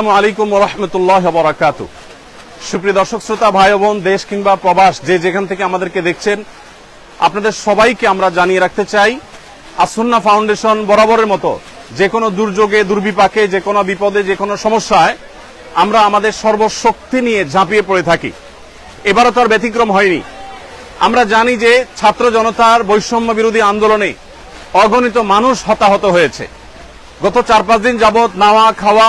আসসালামু আলাইকুম রহমতুল্লাহ বরাকাত সুপ্রিয় দর্শক, শ্রোতা, ভাই বোন, দেশ কিংবা প্রবাস, যে যেখান থেকে আমাদেরকে দেখছেন, আপনাদের সবাইকে আমরা জানিয়ে রাখতে চাই, আসুন্না ফাউন্ডেশন বরাবরের মতো, যে কোনো দুর্যোগে, দুর্বিপাকে, যে কোনো বিপদে, যে কোনো সমস্যায়, আমরা আমাদের সর্বশক্তি নিয়ে ঝাঁপিয়ে পড়ে থাকি। এবারও তার ব্যতিক্রম হয়নি। আমরা জানি যে ছাত্র জনতার বৈষম্য বিরোধী আন্দোলনে অগণিত মানুষ হতাহত হয়েছে। গত চার পাঁচ দিন যাবৎ নাওয়া, খাওয়া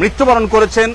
মৃত্যুবরণ করেছেন।